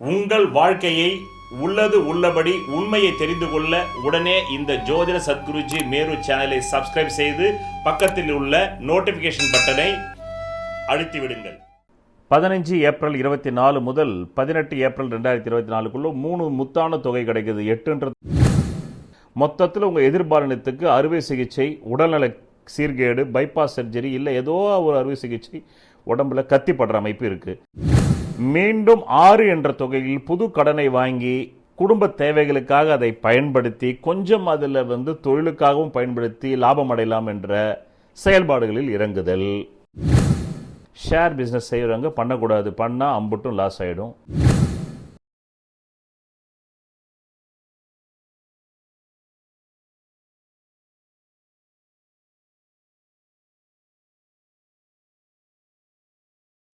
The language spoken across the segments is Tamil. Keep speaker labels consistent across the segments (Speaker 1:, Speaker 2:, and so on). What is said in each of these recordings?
Speaker 1: உங்கள் வாழ்க்கையை உள்ளது உள்ளபடி உண்மையை தெரிந்து கொள்ள உடனே இந்த ஜோதிட சத்குருஜி மேரு சேனலை சப்ஸ்கிரைப் செய்து பக்கத்தில் உள்ள நோட்டிபிகேஷன் பட்டனை அழுத்தி விடுங்கள். பதினஞ்சு ஏப்ரல் இருபத்தி நாலு முதல் பதினெட்டு ஏப்ரல் ரெண்டாயிரத்தி இருபத்தி நாலுக்குள்ள மூணு முத்தான தொகை கிடைக்குது. எட்டுன்றது மொத்தத்தில் உங்கள் எதிர்பாலனத்துக்கு அறுவை சிகிச்சை உடல்நல சீர்கேடு பைபாஸ் சர்ஜரி இல்லை ஏதோ ஒரு அறுவை சிகிச்சை உடம்புல கத்திப்படுற அமைப்பு இருக்குது மீண்டும் ஆறு என்ற தொகையில் புது கடனை வாங்கி குடும்ப தேவைகளுக்காக அதை பயன்படுத்தி கொஞ்சம் அதில் வந்து தொழிலுக்காகவும் பயன்படுத்தி லாபம் அடையலாம் என்ற செயல்பாடுகளில் இறங்குதல். ஷேர் பிஸ்னஸ் செய்கிறவங்க பண்ணக்கூடாது. பண்ணால் அம்புட்டும் லாஸ் ஆகிடும்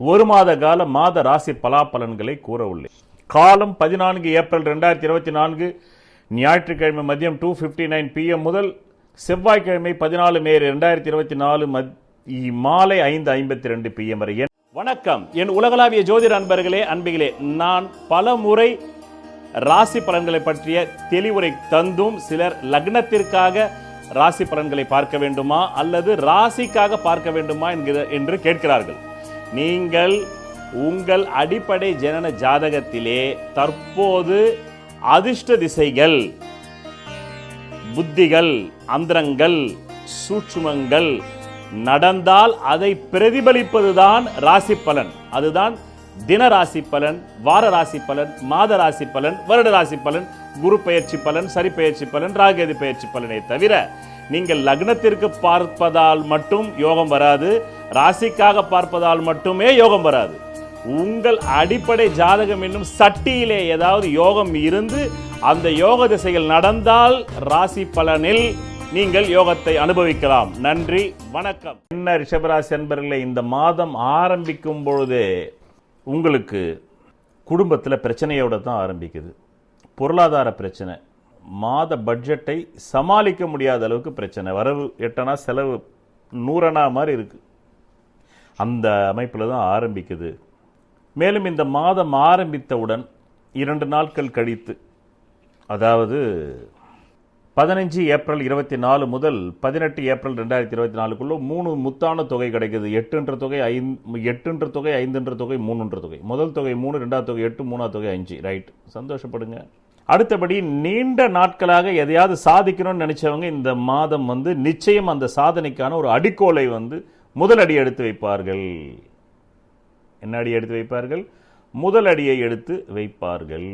Speaker 1: ஒரு மாத கால மாத ராசி பலாபலன்களை கூற உள்ளேன் காலம் பதினான்கு ஏப்ரல் ரெண்டாயிரத்தி இருபத்தி நான்கு ஞாயிற்றுக்கிழமை மதியம் டூ ஃபிஃப்டி நைன் பிஎம் முதல் செவ்வாய்க்கிழமை பதினாலு மே ரெண்டாயிரத்தி இருபத்தி நாலு மாலை ஐந்து ஐம்பத்தி ரெண்டு பிஎம் வரை. என் வணக்கம். என் உலகளாவிய ஜோதிட அன்பர்களே அன்பிகளே நான் பல முறை ராசி பலன்களை பற்றிய தெளிவுரை தந்தும் சிலர் லக்னத்திற்காக ராசி பலன்களை பார்க்க வேண்டுமா அல்லது ராசிக்காக பார்க்க வேண்டுமா என்கிற என்று கேட்கிறார்கள். நீங்கள் உங்கள் அடிப்படை ஜனன ஜாதகத்திலே தற்போது அதிர்ஷ்ட திசைகள் புத்திகள் அந்தரங்கள் சூட்சுமங்கள் நடந்தால் அதை பிரதிபலிப்பதுதான் ராசி பலன் அதுதான் தின ராசி பலன் வார ராசி பலன் மாத ராசி பலன் வருட ராசி பலன் குரு பயிற்சி பலன் சரி பயிற்சி பலன் ராகேது பயிற்சி பலனை தவிர நீங்கள் லக்னத்திற்கு பார்ப்பதால் மட்டும் யோகம் வராது ராசிக்காக பார்ப்பதால் மட்டுமே யோகம் வராது. உங்கள் அடிப்படை ஜாதகம் என்னும் சட்டியிலே ஏதாவது யோகம் இருந்து அந்த யோக திசையில் நடந்தால் ராசி பலனில் நீங்கள் யோகத்தை அனுபவிக்கலாம். நன்றி வணக்கம். என்ன ரிஷபராசி அன்பர்களே இந்த மாதம் ஆரம்பிக்கும் பொழுதே உங்களுக்கு குடும்பத்தில் பிரச்சனையோட தான் ஆரம்பிக்குது. பொருளாதார பிரச்சனை. மாத பட்ஜெட்டை சமாளிக்க முடியாத அளவுக்கு பிரச்சனை. வரவு எட்டனா செலவு நூறனா மாதிரி இருக்குது அந்த அமைப்பில் தான் ஆரம்பிக்குது. மேலும் இந்த மாதம் ஆரம்பித்தவுடன் இரண்டு நாட்கள் கழித்து அதாவது பதினஞ்சு ஏப்ரல் இருபத்தி நாலு முதல் பதினெட்டு ஏப்ரல் ரெண்டாயிரத்தி இருபத்தி நாலுக்குள்ளே மூணு முத்தான தொகை கிடைக்குது. எட்டுன்ற தொகை ஐந்து எட்டுன்ற தொகை ஐந்துன்ற தொகை மூணுன்ற தொகை. முதல் தொகை மூணு ரெண்டாவது தொகை எட்டு மூணாவது தொகை அஞ்சு. ரைட். சந்தோஷப்படுங்க. அடுத்தபடி நீண்ட நாட்களாக எதையாவது சாதிக்கணும்னு நினைச்சவங்க இந்த மாதம் வந்து நிச்சயம் அந்த சாதனைக்கான ஒரு அடிக்கோலை வந்து முதல் அடி எடுத்து வைப்பார்கள். என்ன அடி எடுத்து வைப்பார்கள்? முதல் அடியை எடுத்து வைப்பார்கள்.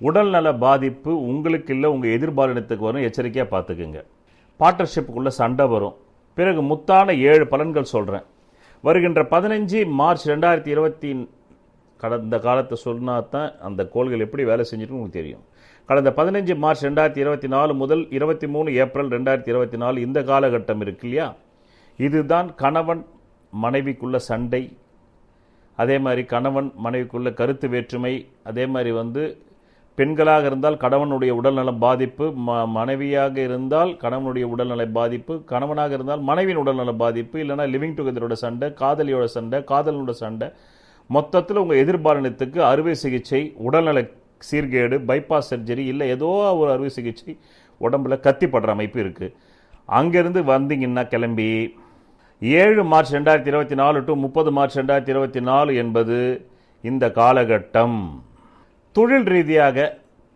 Speaker 1: உடல்நல பாதிப்பு உங்களுக்கு இல்லை உங்கள் எதிர்பாலினத்துக்கு வரும். எச்சரிக்கையாக பார்த்துக்குங்க பார்ட்னர்ஷிப்புக்குள்ளே சண்டை வரும். பிறகு முத்தான ஏழு பலன்கள் சொல்கிறேன் வருகின்ற பதினஞ்சு மார்ச் ரெண்டாயிரத்தி இருபத்தி கடந்த காலத்தை சொன்னா தான் அந்த கோள்கள் எப்படி வேலை செஞ்சுட்டு உங்களுக்கு தெரியும். கடந்த பதினஞ்சு மார்ச் ரெண்டாயிரத்தி இருபத்தி நாலு முதல் இருபத்தி மூணு ஏப்ரல் ரெண்டாயிரத்தி இருபத்தி நாலு இந்த காலகட்டம் இருக்கு இல்லையா? இதுதான் கணவன் மனைவிக்குள்ள சண்டை அதே மாதிரி கணவன் மனைவிக்குள்ள கருத்து வேற்றுமை அதே மாதிரி வந்து பெண்களாக இருந்தால் கணவனுடைய உடல்நலம் பாதிப்பு ம மனைவியாக இருந்தால் கணவனுடைய உடல்நல பாதிப்பு கணவனாக இருந்தால் மனைவியின் உடல்நல பாதிப்பு இல்லைன்னா லிவிங் டுகெதரோட சண்டை காதலியோட சண்டை காதலனோட சண்டை மொத்தத்தில் உங்கள் எதிர்பாலனத்துக்கு அறுவை சிகிச்சை உடல்நல சீர்கேடு பைபாஸ் சர்ஜரி இல்லை ஏதோ ஒரு அறுவை சிகிச்சை உடம்புல கத்திப்படுற அமைப்பு இருக்குது அங்கேருந்து வந்தீங்கன்னா கிளம்பி ஏழு மார்ச் ரெண்டாயிரத்தி இருபத்தி நாலு டு முப்பது மார்ச் ரெண்டாயிரத்தி இருபத்தி நாலு என்பது இந்த காலகட்டம். தொழில் ரீதியாக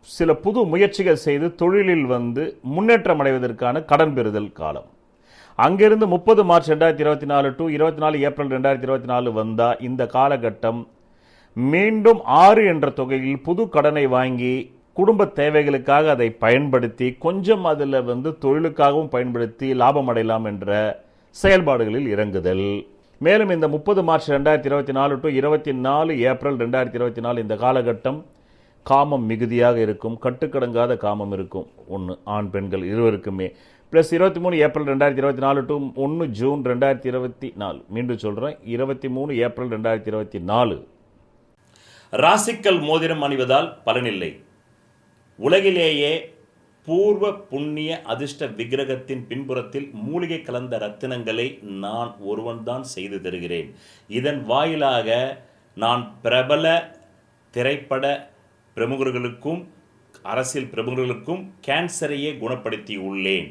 Speaker 1: சில புது முயற்சிகள் செய்து தொழிலில் வந்து முன்னேற்றம் அடைவதற்கான கடன் பெறுதல் காலம். அங்கிருந்து முப்பது மார்ச் ரெண்டாயிரத்தி இருபத்தி நாலு டு இருபத்தி நாலு ஏப்ரல் ரெண்டாயிரத்தி இருபத்தி நாலு வந்தால் இந்த காலகட்டம் மீண்டும் ஆறு என்ற தொகையில் புது கடனை வாங்கி குடும்ப தேவைகளுக்காக அதை பயன்படுத்தி கொஞ்சம் அதில் வந்து தொழிலுக்காகவும் பயன்படுத்தி லாபம் அடையலாம் என்ற செயல்பாடுகளில் இறங்குதல். மேலும் இந்த முப்பது மார்ச் ரெண்டாயிரத்தி இருபத்தி நாலு டு இருபத்தி நாலு ஏப்ரல் ரெண்டாயிரத்தி இருபத்தி நாலு இந்த காலகட்டம் காமம் மிகுதியாக இருக்கும் கட்டுக்கடங்காத காமம் இருக்கும். ஒன்று ஆண் பெண்கள் இருவருக்குமே. ப்ளஸ் இருபத்தி மூணு ஏப்ரல் ரெண்டாயிரத்தி இருபத்தி நாலு டு ஒன்று ஜூன் ரெண்டாயிரத்தி இருபத்தி நாலு. மீண்டும் சொல்கிறேன் இருபத்தி மூணு ஏப்ரல் ரெண்டாயிரத்தி இருபத்தி நாலு. ராசிக்கல் மோதிரம் அணிவதால் பலனில்லை. உலகிலேயே பூர்வ புண்ணிய அதிர்ஷ்ட விக்கிரகத்தின் பின்புறத்தில் மூலிகை கலந்த ரத்தினங்களை நான் ஒருவன்தான் செய்து தருகிறேன். இதன் வாயிலாக நான் பிரபல திரைப்பட பிரமுகர்களுக்கும் அரசியல் பிரமுகர்களுக்கும் கேன்சரையே குணப்படுத்தி உள்ளேன்.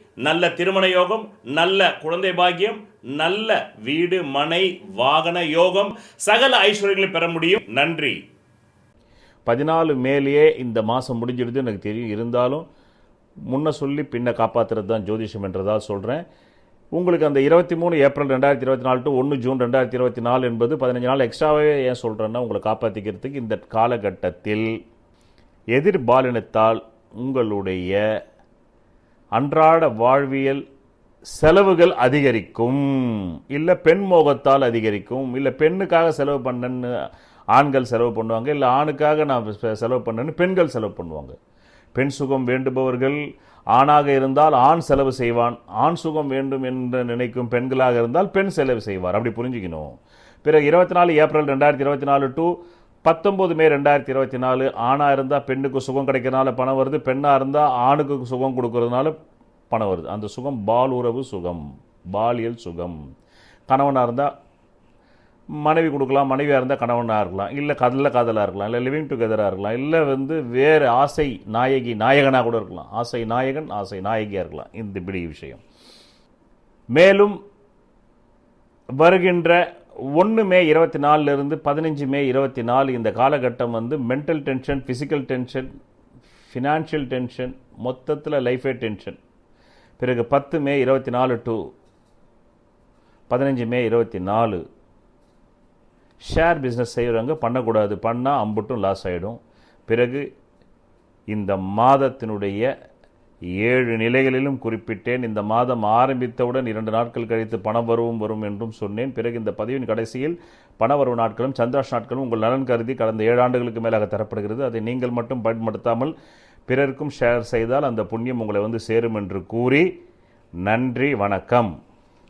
Speaker 1: நல்ல திருமண யோகம் நல்ல குழந்தை பாக்கியம் நல்ல வீடு மனை வாகன யோகம் சகல ஐஸ்வர்யங்களை பெற முடியும். நன்றி. பதினாலு மேலேயே இந்த மாதம் முடிஞ்சிடுது எனக்கு தெரியும். இருந்தாலும் முன்ன சொல்லி பின்ன காப்பாற்றுறது தான் ஜோதிஷம் என்றதால் சொல்கிறேன் உங்களுக்கு அந்த இருபத்தி மூணு ஏப்ரல் ரெண்டாயிரத்தி இருபத்தி நாலு டு ஒன்று ஜூன் ரெண்டாயிரத்தி இருபத்தி நாலு என்பது பதினஞ்சு நாள் எக்ஸ்ட்ராவே ஏன் சொல்கிறேன்னா உங்களை காப்பாற்றிக்கிறதுக்கு இந்த காலகட்டத்தில் எதிர்பாலினத்தால் உங்களுடைய அன்றாட வாழ்வியல் செலவுகள் அதிகரிக்கும். இல்லை பெண் மோகத்தால் அதிகரிக்கும். இல்லை பெண்ணுக்காக செலவு பண்ணன்னு ஆண்கள் செலவு பண்ணுவாங்க. இல்லை ஆணுக்காக நான் செ- செலவு பண்ணேன்னு பெண்கள் செலவு பண்ணுவாங்க. பெண் சுகம் வேண்டுபவர்கள் ஆணாக இருந்தால் ஆண் செலவு செய்வான். ஆண் சுகம் வேண்டும் என்று நினைக்கும் பெண்களாக இருந்தால் பெண் செலவு செய்வார். அப்படி புரிஞ்சுக்கணும். பிறகு இருபத்தி நாலு ஏப்ரல் ரெண்டாயிரத்தி இருபத்தி நாலு டு பத்தொம்போது மே ரெண்டாயிரத்தி இருபத்தி நாலு ஆணாக இருந்தால் பெண்ணுக்கு சுகம் கிடைக்கிறனால பணம் வருது பெண்ணாக இருந்தால் ஆணுக்கு சுகம் கொடுக்கறதுனால பணம் வருது. அந்த சுகம் பால் உறவு சுகம் பாலியல் சுகம். கணவனாக இருந்தால் மனைவி கொடுக்கலாம் மனைவியாக இருந்தால் கணவனாக இருக்கலாம் இல்லை கதல காதலாக இருக்கலாம் இல்லை லிவிங் டுகெதராக இருக்கலாம் இல்லை வந்து வேறு ஆசை நாயகி நாயகனாக கூட இருக்கலாம். ஆசை நாயகன் ஆசை நாயகியாக இருக்கலாம். இந்த இப்படி விஷயம். மேலும் வருகின்ற ஒன்று மே இருபத்தி நாலுலேருந்து பதினஞ்சு மே இருபத்தி நாலு இந்த காலகட்டம் வந்து mental tension physical tension financial tension மொத்தத்தில் லைஃபே டென்ஷன் பிறகு பத்து மே இருபத்தி நாலு டு பதினஞ்சு மே இருபத்தி நாலு ஷேர் பிஸ்னஸ் செய்கிறவங்க பண்ணக்கூடாது. பண்ணால் அம்புட்டும் லாஸ் ஆகிடும் பிறகு இந்த மாதத்தினுடைய ஏழு நிலைகளிலும் குறிப்பிட்டேன். இந்த மாதம் ஆரம்பித்தவுடன் இரண்டு நாட்கள் கழித்து பண வரவும் வரும் என்றும் சொன்னேன். பிறகு இந்த பதிவின் கடைசியில் பண வரவு நாட்களும் சந்திராஷ் நாட்களும் உங்கள் நலன் கருதி கடந்த ஏழு ஆண்டுகளுக்கு மேலாக தரப்படுகிறது. அதை நீங்கள் மட்டும் பயன்படுத்தாமல் பிறருக்கும் ஷேர் செய்தால் அந்த புண்ணியம் உங்களை வந்து சேரும் என்று கூறி நன்றி வணக்கம்.